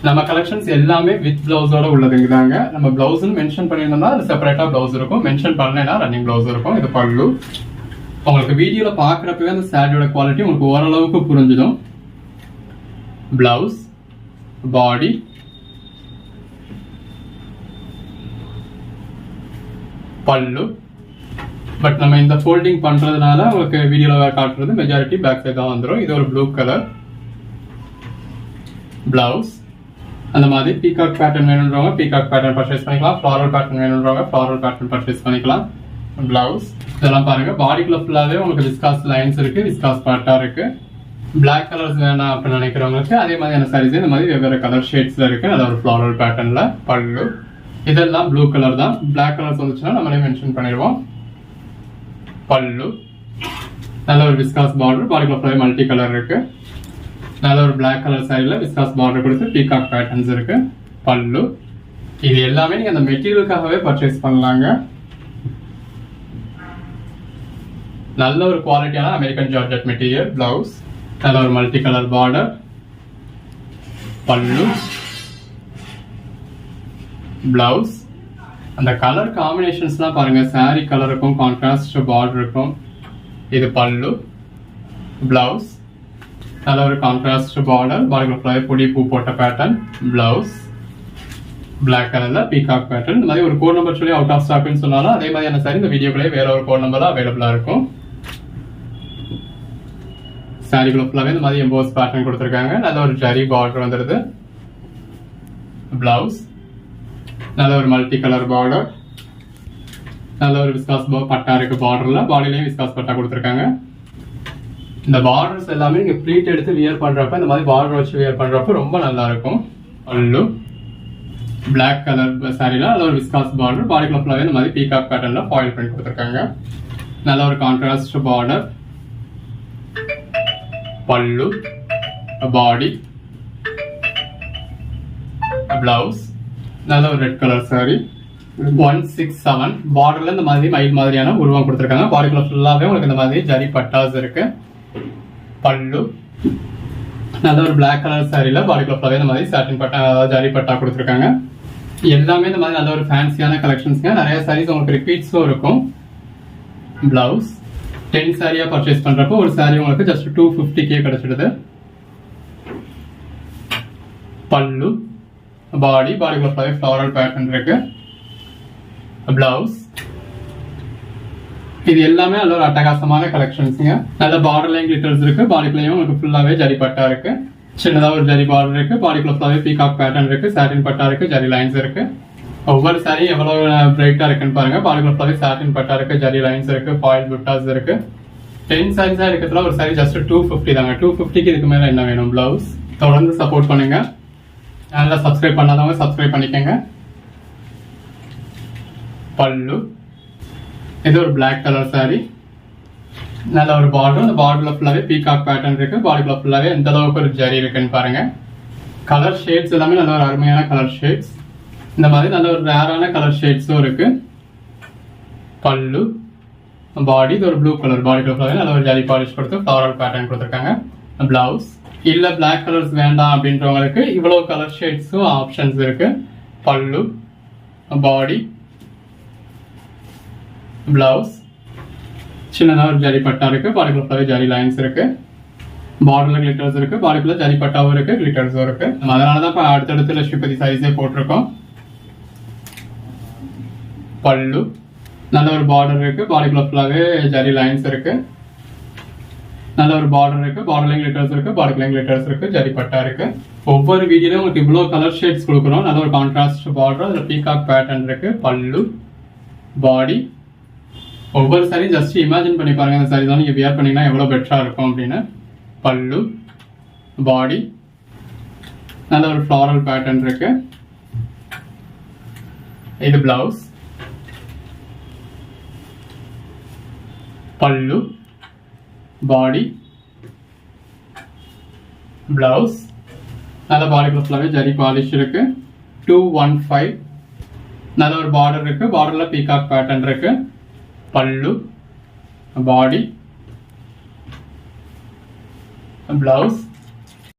நம்ம கலெக்ஷன்ஸ் எல்லாமே வித் பிளவுஸோட உள்ளதுங்க தாங்க நம்ம பிளவுஸ்னு மென்ஷன் பண்ணியிருந்தோம்னா அது செப்பரேட்டாக பிளவுஸ் இருக்கும். மென்ஷன் பண்ணலைன்னா ரன்னிங் பிளவுஸ் இருக்கும். இது பல்லு. உங்களுக்கு வீடியோல பாக்குறப்பவே அந்த சாரியோட குவாலிட்டி உங்களுக்கு ஓரளவுக்கு புரிஞ்சிடும். பிளவுஸ் பாடி பல்லு. பட் நம்ம இந்த ஃபோல்டிங் பண்றதுனால உங்களுக்கு வீடியோல காட்டுறது மெஜாரிட்டி பேக் சைடு தான் வந்துடும் இது ஒரு ப்ளூ கலர் பிளவுஸ் அந்த மாதிரி பீகாக் பேட்டர்ன் வேணுன்றவங்க பீகாக் பேட்டர்ன் பர்ச்சேஸ் பண்ணிக்கலாம். ஃப்ளாரல் பேட்டர்ன் வேணுன்றவங்க ஃப்ளாரல் பேட்டர்ன் பர்ச்சேஸ் பண்ணிக்கலாம். பிளவுஸ் இதெல்லாம் பாருங்க. பாடிக்குள்ள ஃபுல்லாவே உங்களுக்கு விஸ்காஸ் லைன்ஸ் இருக்கு விஸ்காஸ் பாட்டா இருக்கு. பிளாக் கலர்ஸ் வேணாம் அப்படின்னு நினைக்கிறவங்களுக்கு அதே மாதிரியான சாரீஸ் இந்த மாதிரி வெவ்வேறு கலர் ஷேட்ஸ்ல இருக்கு. அதாவது ஒரு ஃப்ளாரல் பேட்டர்ன்ல பல்லு. இதெல்லாம் ப்ளூ கலர் தான். பிளாக் கலர்ஸ் வந்துச்சுன்னா நம்மளே மென்ஷன் பண்ணிடுவோம்? பல்லு. நல்ல ஒரு விஸ்காஸ் பார்டர் பாடிக்குள்ள ஃபுல்லாவே மல்டி கலர் இருக்கு. நல்ல ஒரு பிளாக் கலர் சாரியில் விஸ்காஸ் பார்டர் கொடுத்து பீகாக் பேட்டர்ன்ஸ் இருக்கு. பல்லு. இது எல்லாமே நீங்க அந்த மெட்டீரியலுக்காகவே பர்ச்சேஸ் பண்ணலாங்க. நல்ல ஒரு குவாலிட்டியான அமெரிக்கன் ஜார்ஜெட் மெட்டீரியல் பிளவுஸ் நல்ல ஒரு multi colour border pallu. Blouse அந்த கலர் காம்பினேஷன்ஸ்லாம் பாருங்க. saree கலருக்கும் கான்ட்ராஸ்ட் பார்டர் இருக்கும். இது பல்லு. பிளவுஸ் நல்ல ஒரு கான்ட்ராஸ்ட் பார்டர் பாடிக்குள்ள பொடி பூ போட்ட பேட்டர்ன் பிளவுஸ் பிளாக் கலர்ல பீகாக் பேட்டர்ன் இந்த மாதிரி ஒரு கோட் நம்பர் சொல்லி அவுட் ஆஃப் ஸ்டாக்னு சொன்னாலும் அதே மாதிரியான சாரி இந்த வீடியோக்குள்ளே வேற ஒரு கோட் நம்பர் அவைலபிளா இருக்கும். சாரிக்குள்ள ஃபுல்லாகவே இந்த மாதிரி எம்போஸ் பேட்டர்ன் கொடுத்துருக்காங்க. நல்ல ஒரு ஜரி பார்டர் வந்துடுது பிளவுஸ் நல்ல ஒரு மல்டி கலர் பார்டர் நல்ல ஒரு விஸ்காஸ் பட்டா இருக்கு பார்டர்ல பாடியிலையும் விஸ்காஸ் பட்டா கொடுத்துருக்காங்க. இந்த பார்டர்ஸ் எல்லாமே நீங்க ப்ளீட் எடுத்து வியர் பண்றப்ப இந்த மாதிரி பார்டர் வச்சு வியர் பண்றப்ப ரொம்ப நல்லா இருக்கும். அல்லு பிளாக் கலர் சாரில நல்ல ஒரு விஸ்காஸ் பார்டர் பாடிக்குள்ள ஃபுல்லாகவே இந்த மாதிரி பீகாக் பேட்டர்ன்ல ஃபாயில் பண்ணி கொடுத்துருக்காங்க. நல்ல ஒரு contrast border pallu body blouse நல்ல ஒரு red colour sari one six seven பார்டர்ல இந்த மாதிரி மயில் மாதிரியான உருவம் கொடுத்துருக்காங்க. பாடிக்குள்ள ஃபுல்லாகவே உங்களுக்கு இந்த மாதிரி ஜரி பட்டாஸ் இருக்கு. பல்லு. நல்ல ஒரு பிளாக் கலர் சாரில பாடிக்குள்ள ஃபுல்லாகவே இந்த மாதிரி சாட்டின் பட்டா அதாவது ஜரி பட்டா கொடுத்துருக்காங்க. எல்லாமே இந்த மாதிரி நல்ல ஒரு ஃபேன்சியான கலெக்ஷன்ஸ்ங்க நிறைய சாரீஸ் உங்களுக்கு ரிப்பீட்ஸும் இருக்கும். பிளவுஸ் டென் சாரியாக பர்ச்சேஸ் பண்ணுறப்போ ஒரு சாரி உங்களுக்கு ஜஸ்ட் டூ கே கிடச்சிடுது. பல்லு பாடி பாடி ஃபுல்லாவே ஃப்ளவரல் பேட்டர்ன் இருக்கு. பிளவுஸ் இது எல்லாமே நல்ல ஒரு அட்டகாசமான கலெக்ஷன்ஸ்ங்க நல்ல பார்டர்லையும் கிளிட்டர்ஸ் இருக்கு. பாடிக்குள்ளேயும் உங்களுக்கு ஃபுல்லாகவே ஜரி பட்டா இருக்கு. சின்னதாக ஒரு ஜரி பார்டர் இருக்கு. பாடிக்குள்ள ஃபுல்லாகவே பீகாக் பேட்டர்ன் இருக்கு. சாட்டின் பட்டா இருக்கு. ஜரி லைன்ஸ் இருக்கு. ஒவ்வொரு சாரீ எவ்வளவு பிரைட்டா இருக்குன்னு பாருங்க. பாடிக்குள்ள ஃபுல்லாவே சாட்டின் பட்டா இருக்கு ஜரி லைன்ஸ் இருக்கு ஃபாயில் புட்டாஸ் இருக்கு. டென் சாரீஸா இருக்கிறதுல ஒரு சாரி ஜஸ்ட் டூ ஃபிஃப்டி தாங்க. டூ ஃபிஃப்டிக்கு இதுக்கு மேல என்ன வேணும்? பிளவுஸ் தொடர்ந்து சப்போர்ட் பண்ணுங்க. நல்லா சப்ஸ்கிரைப் பண்ணாதவங்க சப்ஸ்கிரைப் பண்ணிக்கோங்க. பல்லு. இது ஒரு பிளாக் கலர் saree. நல்ல ஒரு பார்டர் அந்த பார்டர்ல ஃபுல்லாவே பீகாக் பேட்டர்ன் இருக்கு. பாடிக்குள்ள ஃபுல்லாவே எந்த அளவுக்கு ஒரு ஜரி இருக்குன்னு பாருங்க. கலர் ஷேட்ஸ் எல்லாமே நல்ல ஒரு அருமையான கலர் ஷேட்ஸ் இந்த மாதிரி நல்ல ஒரு ரேரான கலர் ஷேட்ஸும் இருக்கு. பல்லு பாடி இது ஒரு ப்ளூ கலர் பாடி கலர் நல்ல ஒரு ஜாலி பாலிஷ் கொடுத்து ஃப்ளவரல் பேட்டர்ன் கொடுத்துருக்காங்க. பிளவுஸ் இல்லை பிளாக் கலர்ஸ் வேண்டாம் அப்படின்றவங்களுக்கு இவ்வளோ கலர் ஷேட்ஸும் ஆப்ஷன்ஸ் இருக்கு. பல்லு பாடி பிளவுஸ் சின்னதாக ஒரு ஜரி பட்டா இருக்கு. பாடிக்குள்ள ஃபுல்லாகவே ஜரி லைன்ஸ் இருக்கு. பார்டர்ல கிளிட்டர்ஸ் இருக்கு. பாடிக்குள்ள ஜரி பட்டாவும் இருக்கு. கிளிட்டர்ஸும் இருக்கு. நம்ம அதனால தான் இப்போ அடுத்தடுத்து லட்சுமிபதி சாரீஸே போட்டிருக்கோம். பல்லு. நல்ல ஒரு பார்டர் இருக்கு. பாடி ஃபுல்லாவே ஜரி லைன்ஸ் இருக்கு. நல்ல ஒரு பார்டர் இருக்கு. பார்டர்லையும் லிட்டர்ஸ் இருக்கு. பாடிக்குலையும் லிட்டர்ஸ் இருக்கு. ஜரி பட்டா இருக்கு. ஒவ்வொரு வீடியோலயும் உங்களுக்கு இவ்வளவு கலர் ஷேட்ஸ் கொடுக்குறோம். நல்ல ஒரு கான்ட்ராஸ்ட் பார்டர் அதுல பீகாக் பேட்டர்ன் இருக்கு. பல்லு பாடி ஒவ்வொரு சாரி ஜஸ்ட் இமேஜின் பண்ணி பாருங்க. அந்த சாரி தான் நீங்க வியர் பண்ணீங்கன்னா எவ்வளவு பெட்டரா இருக்கும் அப்படின்னு. பல்லு பாடி நல்ல ஒரு ஃப்ளாரல் பேட்டர்ன் இருக்கு. இது பிளவுஸ் பல்லு பாடி பிளவுஸ் நல்ல பாடி ஃபுல்லாகவே ஜரி பாலிஷ் இருக்கு டூ ஒன் ஃபைவ் நல்ல ஒரு பார்டர் இருக்கு பார்டர்ல பீகாக் பேட்டர்ன் இருக்கு பல்லு பாடி பிளவுஸ்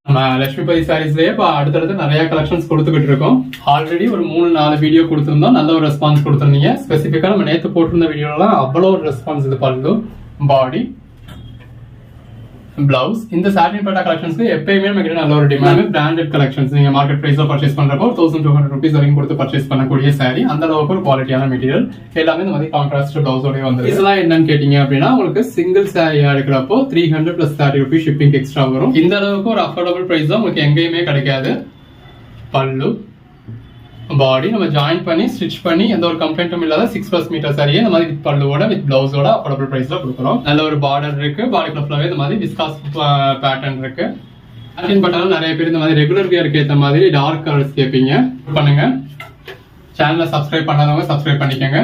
நம்ம லட்சுமிபதி சாரீஸ்லயே இப்போ அடுத்தடுத்து நிறைய கலெக்ஷன்ஸ் கொடுத்துக்கிட்டு இருக்கோம். ஆல்ரெடி ஒரு மூணு நாலு வீடியோ கொடுத்துருந்தோம். நல்ல ஒரு ரெஸ்பான்ஸ் கொடுத்துருந்தீங்க. ஸ்பெசிஃபிக்காக நம்ம நேற்று போட்டிருந்த வீடியோலாம் அவ்வளோ ஒரு ரெஸ்பான்ஸ் இது பல்லு பாடி பிளவுஸ் இந்த சாட்டின் பட்டா கலெக்ஷன்ஸ்க்கு எப்பயுமே நம்ம கிட்ட நல்ல ஒரு டிமாண்ட் பிராண்டட் கலெக்ஷன்ஸ் நீங்க மார்க்கெட் பிரைஸ்ல பர்ச்சேஸ் பண்றப்போ தௌசண்ட் டூ ஹண்ட்ரட் ருபீஸ் வரைக்கும் கொடுத்து பர்ச்சேஸ் பண்ணக்கூடிய சாரி அந்த அளவுக்கு ஒரு குவாலிட்டியான மெட்டீரியல் எல்லாமே இந்த மாதிரி கான்ட்ராஸ்ட் பிளவுஸோடய வந்து இதெல்லாம் என்னன்னு கேட்டீங்க அப்படின்னா உங்களுக்கு சிங்கிள் சாரியா எடுக்கிறப்போ three hundred plus thirty rupees shipping extra வரும். இந்த அளவுக்கு ஒரு அஃபோர்டபுள் பிரைஸ் தான் உங்களுக்கு எங்கேயுமே கிடைக்காது. பல்லு பாடி நம்ம ஜாயின் பண்ணி ஸ்டிச் பண்ணி எந்த ஒரு கம்ப்ளைண்ட்டும் இல்லாத சிக்ஸ் பிளஸ் மீட்டர் சரியே இந்த மாதிரி வித் பல்லுவோட வித் பிளவுஸோட அஃபோர்டபுள் பிரைஸ்ல கொடுக்குறோம். நல்ல ஒரு பார்டர் இருக்கு. பாடி ஃபுல்லாவே இந்த மாதிரி விஸ்காஸ் பேட்டர்ன் uh, இருக்கு. அப்படின்னு பட்டாலும் நிறைய பேர் இந்த மாதிரி ரெகுலர் வியருக்கு ஏற்ற மாதிரி டார்க் கலர்ஸ் கேட்பீங்க பண்ணுங்க. சேனலை சப்ஸ்கிரைப் பண்ணாதவங்க சப்ஸ்கிரைப் பண்ணிக்கோங்க.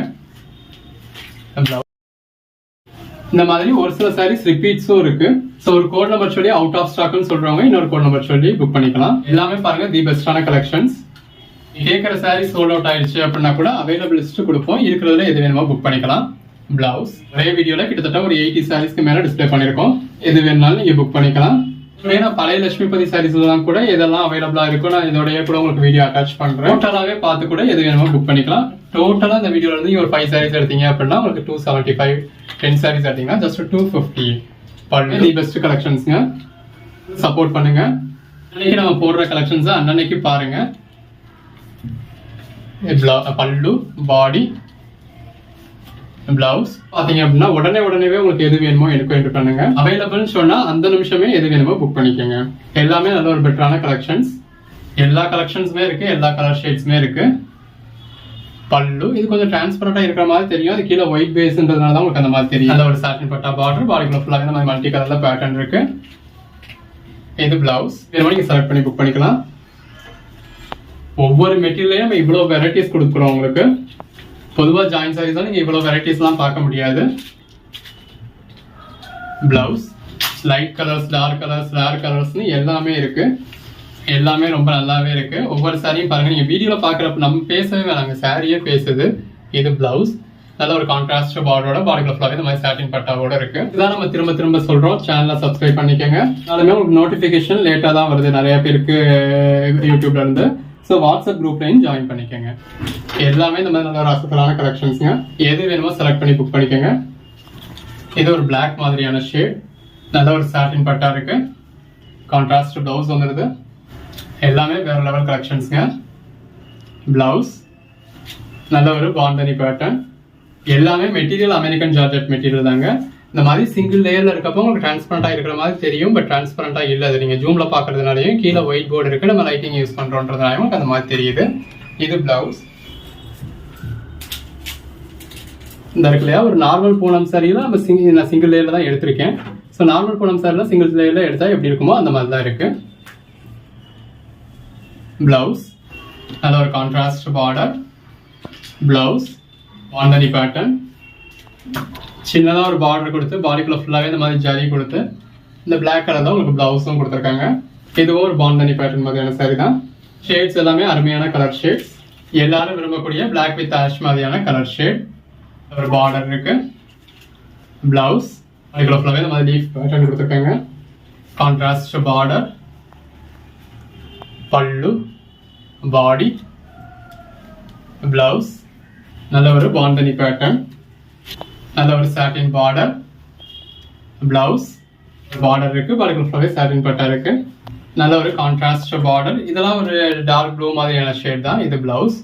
இந்த மாதிரி ஒரு சில சாரீஸ் ரிப்பீட்ஸும் இருக்கு. ஸோ ஒரு கோட் நம்பர் சொல்லி அவுட் ஆஃப் ஸ்டாக்னு சொல்றவங்க இன்னொரு கோட் நம்பர் சொல்லி புக் பண்ணிக்கலாம். எல்லாமே பாருங்க தி பெஸ்டான கலெக்ஷன்ஸ் கேட்குற சாரீ சோல்ட் அவுட் ஆயிடுச்சு அப்படின்னா கூட அவைலபிள் லிஸ்ட் கொடுப்போம். இருக்கிறதுல எது வேணுமோ புக் பண்ணிக்கலாம். பிளவுஸ் ஒரே வீடியோவில் கிட்டத்தட்ட ஒரு எயிட்டி சாரீஸ்க்கு மேலே டிஸ்ப்ளே பண்ணியிருக்கோம். எது வேணாலும் நீங்கள் புக் பண்ணிக்கலாம். ஏன்னா பழைய லட்சுமிபதி சாரீஸ்லாம் கூட இதெல்லாம் அவைலபிளாக இருக்கும் நான் இதோடய கூட உங்களுக்கு வீடியோ அட்டாச் பண்ணுறேன் டோட்டலாகவே பார்த்து கூட எது வேணுமோ புக் பண்ணிக்கலாம். டோட்டலாக இந்த வீடியோல இருந்து ஒரு ஃபைவ் சாரீஸ் எடுத்தீங்க அப்படின்னா உங்களுக்கு two seventy five ten saris எடுத்தீங்கன்னா ஜஸ்ட் டூ ஃபிஃப்டி பண்ணி தி பெஸ்ட் கலெக்ஷன்ஸுங்க சப்போர்ட் பண்ணுங்கள் அன்னைக்கு நம்ம போடுற கலெக்ஷன்ஸை அன்னன்னைக்கு பாருங்கள் பல்லு பாடி பிளவுஸ் பாத்தீங்க அப்படின்னா உடனே உடனே உங்களுக்கு எது வேணுமோ எனக்கு என்ட்ரு பண்ணுங்க. அவைலபிள்னு சொன்னா அந்த நிமிஷமே எது வேணுமோ புக் பண்ணிக்கோங்க. எல்லாமே நல்ல ஒரு பெட்டரான கலெக்ஷன்ஸ் எல்லா கலெக்ஷன்ஸுமே இருக்கு எல்லா கலர் ஷேட்ஸுமே இருக்கு. பல்லு இது கொஞ்சம் டிரான்ஸ்பரண்டா இருக்கிற மாதிரி தெரியும். அது கீழே ஒயிட் பேஸ்ன்றதுனால தான் உங்களுக்கு அந்த மாதிரி தெரியும். நல்ல ஒரு சாட்டின் பட்டா பார்டர் பாடிக்குள்ள ஃபுல்லாக இந்த மாதிரி மல்டி கலர்ல பேட்டர்ன் இருக்கு. இது பிளவுஸ் வேணுமோ நீங்க செலக்ட் பண்ணி புக் பண்ணிக்கலாம். ஒவ்வொரு மெட்டீரியலையும் நம்ம இவ்வளோ வெரைட்டிஸ் கொடுக்குறோம் உங்களுக்கு. பொதுவாக ஜாயின் சாரீஸ் தான் நீங்கள் இவ்வளோ வெரைட்டிஸ்லாம் பார்க்க முடியாது. Blouse light colours dark colours rare கலர்ஸ்னு எல்லாமே இருக்கு. எல்லாமே ரொம்ப நல்லாவே இருக்கு. ஒவ்வொரு சாரியும் பாருங்க. நீங்க வீடியோல பாக்குறப்ப நம்ம பேசவே வேணாங்க. சாரியே பேசுது. இது பிளவுஸ் நல்ல ஒரு கான்ட்ராஸ்ட் பார்டரோட பாடிக்குள்ள ஃபுல்லாவே இந்த மாதிரி சாட்டின் பட்டாவோட இருக்கு. இதான் நம்ம திரும்ப திரும்ப சொல்றோம். சேனலை சப்ஸ்கிரைப் பண்ணிக்கோங்க. அதுமே உங்களுக்கு நோட்டிபிகேஷன் லேட்டா தான் வருது. நிறைய பேருக்கு யூடியூப்ல இருந்து. ஸோ வாட்ஸ்அப் குரூப்லையும் ஜாயின் பண்ணிக்கோங்க. எல்லாமே இந்த மாதிரி நல்ல ஒரு அசத்தலான கலெக்ஷன்ஸ்ங்க எது வேணுமோ செலக்ட் பண்ணி புக் பண்ணிக்கோங்க. இது ஒரு பிளாக் மாதிரியான ஷேட் நல்ல ஒரு சாட்டின் பட்டா இருக்கு. கான்ட்ராஸ்ட் பிளவுஸ் வந்துடுது எல்லாமே வேற லெவல் கலெக்ஷன்ஸுங்க பிளவுஸ் நல்ல ஒரு பாண்டனி பேட்டர்ன் எல்லாமே மெட்டீரியல் அமெரிக்கன் ஜார்ஜெட் மெட்டீரியல் தாங்க. இந்த மாதிரி சிங்கிள் லேயரில் இருக்கப்போ உங்களுக்கு டிரான்ஸ்பரண்டாக இருக்கிற மாதிரி தெரியும் பட் டிரான்ஸ்பரண்டாக இல்லை. அது நீங்கள் ஜூமில் பார்க்குறதுனாலையும் கீழே ஒயிட் போர்டு இருக்குது நம்ம லைட்டிங் யூஸ் பண்ணுறோன்றதுனாலையும் உங்களுக்கு அந்த மாதிரி தெரியுது. இது பிளவுஸ் இந்த இருக்கு இல்லையா? ஒரு நார்மல் பூனம் சாரியில நம்ம சிங்கிள் நான் சிங்கிள் லேயரில் தான் எடுத்திருக்கேன். ஸோ நார்மல் பூனம் சாரியில் சிங்கிள் லேயரில் எடுத்தால் எப்படி இருக்குமோ அந்த மாதிரி தான் இருக்குது பிளவுஸ் நல்ல ஒரு contrast border blouse bandhani pattern சின்னதாக ஒரு பார்டர் கொடுத்து பாடிக்குள்ள ஃபுல்லாகவே இந்த மாதிரி ஜரி கொடுத்து இந்த பிளாக் கலர் தான் உங்களுக்கு ப்ளவுஸும் கொடுத்துருக்காங்க. இதுவும் ஒரு பாண்டனி பேட்டர்ன் மாதிரியான சாரி தான். ஷேட்ஸ் எல்லாமே அருமையான கலர் ஷேட்ஸ் எல்லாரும் விரும்பக்கூடிய பிளாக் வித் ஆஷ் மாதிரியான கலர் ஷேட் ஒரு பார்டர் இருக்கு. பிளவுஸ் அதுக்குள்ள ஃபுல்லாகவே இந்த மாதிரி லீஃப் பேட்டர்ன் கொடுத்துருக்காங்க. Contrast border pallu. Body blouse நல்ல ஒரு பாண்டனி பேட்டர்ன் நல்ல ஒரு சாட்டின் பார்டர் பிளவுஸ் பார்டர் இருக்கு பாடிக்குள்ள ஃபுல்லாகவே சாட்டின் பட்டா இருக்கு. நல்ல ஒரு கான்ட்ராஸ்ட் பார்டர் இதெல்லாம் ஒரு டார்க் ப்ளூ மாதிரியான ஷேட் தான். இது பிளவுஸ்